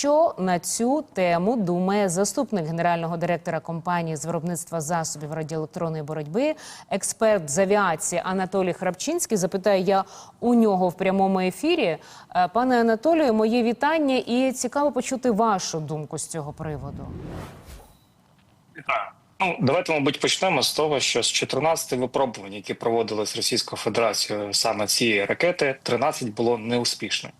Що на цю тему думає заступник генерального директора компанії з виробництва засобів радіоелектронної боротьби, експерт з авіації Анатолій Храпчинський? Запитаю я у нього в прямому ефірі. Е, Пане Анатолію, моє вітання і цікаво почути вашу думку з цього приводу. Ну, давайте, мабуть, почнемо з того, що з 14 випробувань, які проводились Російською Федерацією саме цієї ракети, 13 було неуспішним.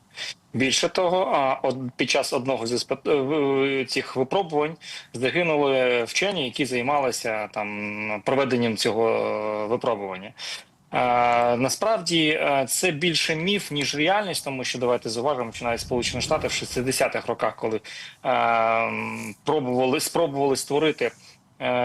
Більше того, а, от під час одного з іспит- е, цих випробувань загинули вчені, які займалися там проведенням цього е, випробування. Е, насправді е, це більше міф ніж реальність, тому що давайте зауважимо, що навіть Сполучені Штати в 60-х роках, коли е, м, пробували спробували створити е,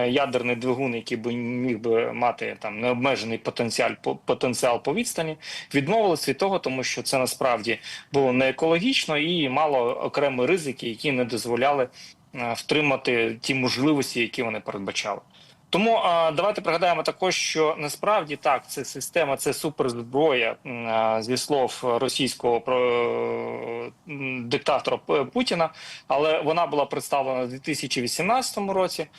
ядерний двигун, який би міг би мати там необмежений потенціал по потенціал по відстані, відмовились від того, тому що це насправді було не екологічно і мало окремі ризики, які не дозволяли е, втримати ті можливості, які вони передбачали. Тому давайте пригадаємо також, що насправді так, це система, це суперзброя зі слов російського диктатора Путіна, але вона була представлена у 2018 році е,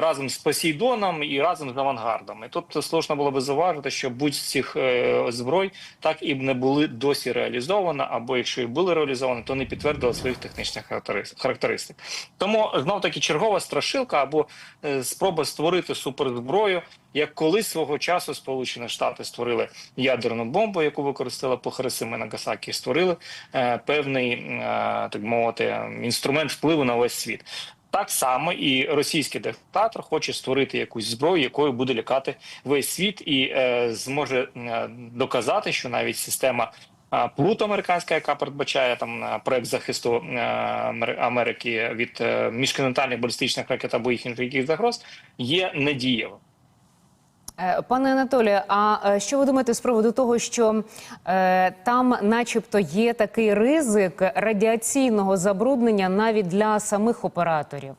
разом з Посейдоном і разом з авангардом. І тут слушно було би зауважити, що будь з цих е, зброй так і б не були досі реалізовані, або якщо і були реалізовані, то не підтвердили своїх технічних характерис- характеристик. Тому знов таки чергова страшилка або е, спроба створити суперзброю, як колись свого часу Сполучені Штати створили ядерну бомбу, яку використали по Хиросимі і Нагасакі, створили певний е, так мовити інструмент впливу на весь світ. Так само і російський диктатор хоче створити якусь зброю, якою буде лякати весь світ, і е, зможе е, доказати, що навіть система Плут американська, яка передбачає там е, проект захисту е, Америки від е, міжконтинентальних балістичних ракет або їх інших загроз, є недієвим. Е, Пане Анатолію, а е, що ви думаєте з приводу того, що е, там, начебто, є такий ризик радіаційного забруднення навіть для самих операторів?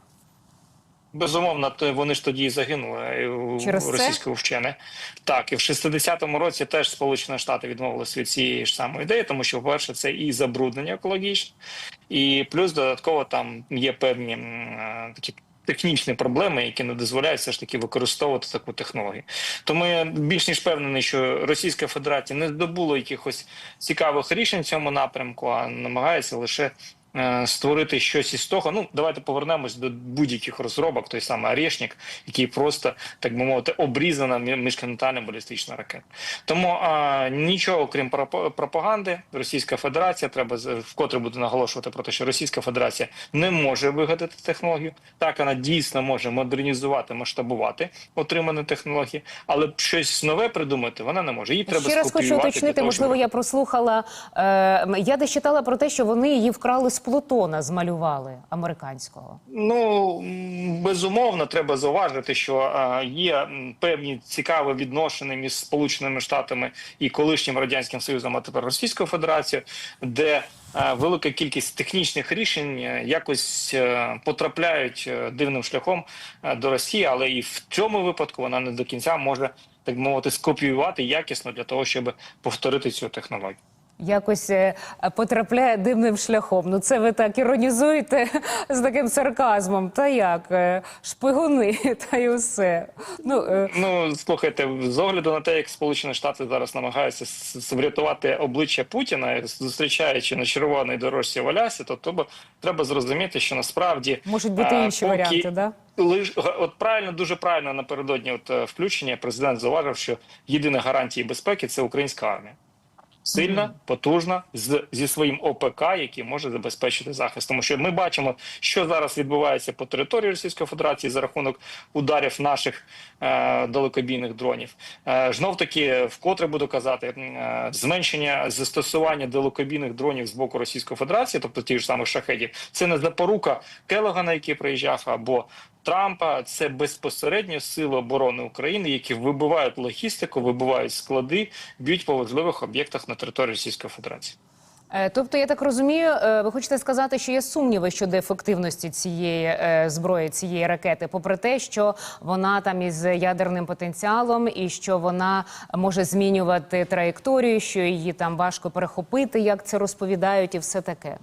Безумовно, то вони ж тоді і загинули е, у- Через це? російського вчене. Так, і в 60-му році теж Сполучені Штати відмовилися від цієї ж самої ідеї, тому що, по-перше, це і забруднення екологічне, і плюс додатково там є певні е, такі. Технічні проблеми, які не дозволяють все ж таки використовувати таку технологію. Тому я більш ніж впевнений, що Російська Федерація не здобула якихось цікавих рішень в цьому напрямку, а намагається лише створити щось із того. Ну, давайте повернемось до будь-яких розробок, той самий Орешник, який просто, так би мовити, обрізана мі- міжконтинентальна балістична ракета. Тому а, нічого крім пропаганди, Російська Федерація треба вкотре буду наголошувати про те, що Російська Федерація не може вигадати технологію. Так вона дійсно може модернізувати, масштабувати отримані технології, але щось нове придумати вона не може. Її треба Ще раз хочу уточнити, того, щоб можливо, я прослухала. Е, я десь читала про те, що вони її вкрали з Плутона, змалювали американського. Ну безумовно, треба зауважити, що е, є певні цікаві відношення між Сполученими Штатами і колишнім радянським союзом, а тепер Російською Федерацією, де е, велика кількість технічних рішень е, якось потрапляють дивним шляхом до Росії, але і в цьому випадку вона не до кінця може так мовити скопіювати якісно для того, щоб повторити цю технологію. Якось е, потрапляє дивним шляхом. Ну це ви так іронізуєте з таким сарказмом. Та як Е, шпигуни, та й усе. Ну е, Ну слухайте, з огляду на те, як Сполучені Штати зараз намагаються врятувати обличчя Путіна, зустрічаючи на червоній дорожці в Алясі, то треба, треба зрозуміти, що насправді можуть бути інші поки варіанти, да? Лиш от правильно, дуже правильно напередодні от включення президент зауважив, що єдина гарантія безпеки це українська армія. Сильна, потужна, з зі своїм ОПК, який може забезпечити захист. Тому що ми бачимо, що зараз відбувається по території Російської Федерації за рахунок ударів наших е, далекобійних дронів. Е, знов таки, вкотре буду казати, е, зменшення застосування далекобійних дронів з боку Російської Федерації, тобто ті ж самих шахедів, це не запорука Келогана, який приїжджав, або Трампа це безпосередньо сили оборони України, які вибивають логістику, вибивають склади, б'ють по важливих об'єктах на території Російської Федерації. Е, Тобто, я так розумію, е, ви хочете сказати, що є сумніви щодо ефективності цієї е, зброї, цієї ракети, попри те, що вона там із ядерним потенціалом, і що вона може змінювати траєкторію, що її там важко перехопити, як це розповідають, і все таке.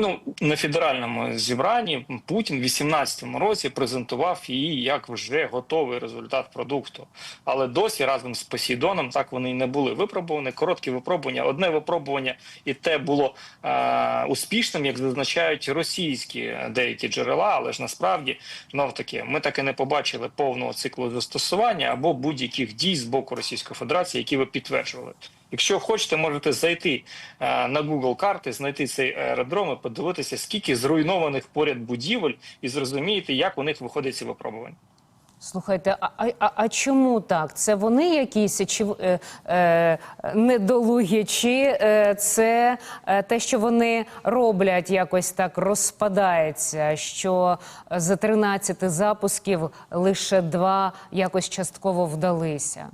Ну на федеральному зібранні Путін в 18-му році презентував її як вже готовий результат продукту. Але досі разом з Посейдоном так вони і не були випробувані. Короткі випробування. Одне випробування і те було е, успішним, як зазначають російські деякі джерела. Але ж насправді знов таки ми так і не побачили повного циклу застосування або будь-яких дій з боку Російської Федерації, які ви підтверджували. Якщо хочете, можете зайти е, на Google карти, знайти цей аеродром і подивитися, скільки зруйнованих поряд будівель, і зрозумієте, як у них виходить ці випробування. Слухайте, а, а, а- чому так? Це вони якісь чи е, е, недолугі, чи е, це е, те, що вони роблять, якось так розпадається, що за 13 запусків лише два якось частково вдалися?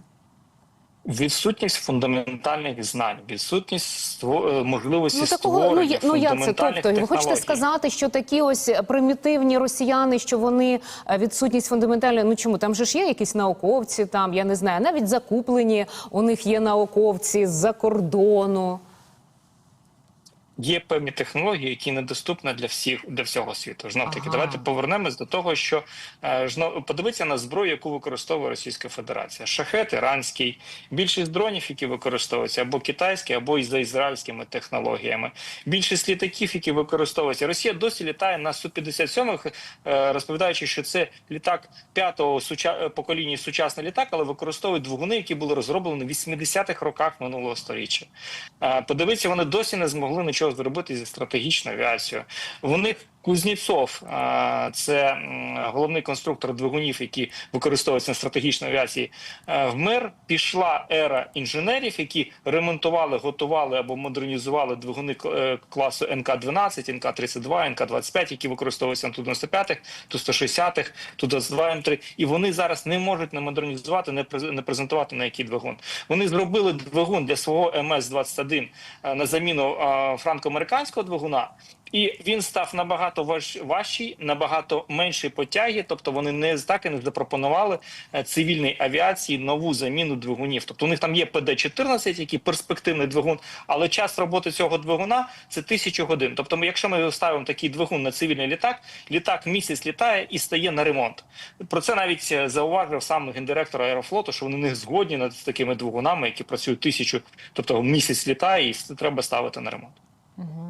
Відсутність фундаментальних знань, відсутність е, можливості Ну такого ну, я, ну як це? Тобто, технологій. ви хочете сказати, що такі ось примітивні росіяни, що вони е, відсутність фундаментальної, ну чому там же ж є якісь науковці, там я не знаю, навіть закуплені у них є науковці з-за кордону. Є певні технології, які недоступні для всіх для всього світу. Знов таки, Ага. давайте повернемось до того, що е, жно- подивіться на зброю, яку використовує Російська Федерація. Шахет іранський, більшість дронів, які використовуються або китайські, або і за ізраїльськими технологіями. Більшість літаків, які використовуються. Росія досі літає на су 57 е, розповідаючи, що це літак п'ятого суча... покоління сучасний літак, але використовують двигуни, які були розроблені в 80-х роках минулого століття. Е, Подивіться, вони досі не змогли нічого зробити зі стратегічною авіацією. У них Кузнєцов, це головний конструктор двигунів, які використовуються на стратегічній авіації. е, Вмер пішла ера інженерів, які ремонтували, готували або модернізували двигуни е, класу НК-12, НК-32, НК-25, які використовуються на Ту-95, Ту-160, Ту-22 М3. І вони зараз не можуть не модернізувати, не през- презентувати на який двигун. Вони зробили двигун для свого МС-21 е, на заміну франко-американського двигуна. І він став набагато важ, важчий, набагато менший по тягі, тобто вони не так і не запропонували е, цивільній авіації нову заміну двигунів. Тобто у них там є ПД-14, який перспективний двигун, але час роботи цього двигуна це тисячу годин. Тобто, якщо ми ставимо такий двигун на цивільний літак, літак місяць літає і стає на ремонт. Про це навіть е, зауважив сам гендиректор аерофлоту, що вони не згодні над такими двигунами, які працюють тисячу, тобто місяць літає і треба ставити на ремонт.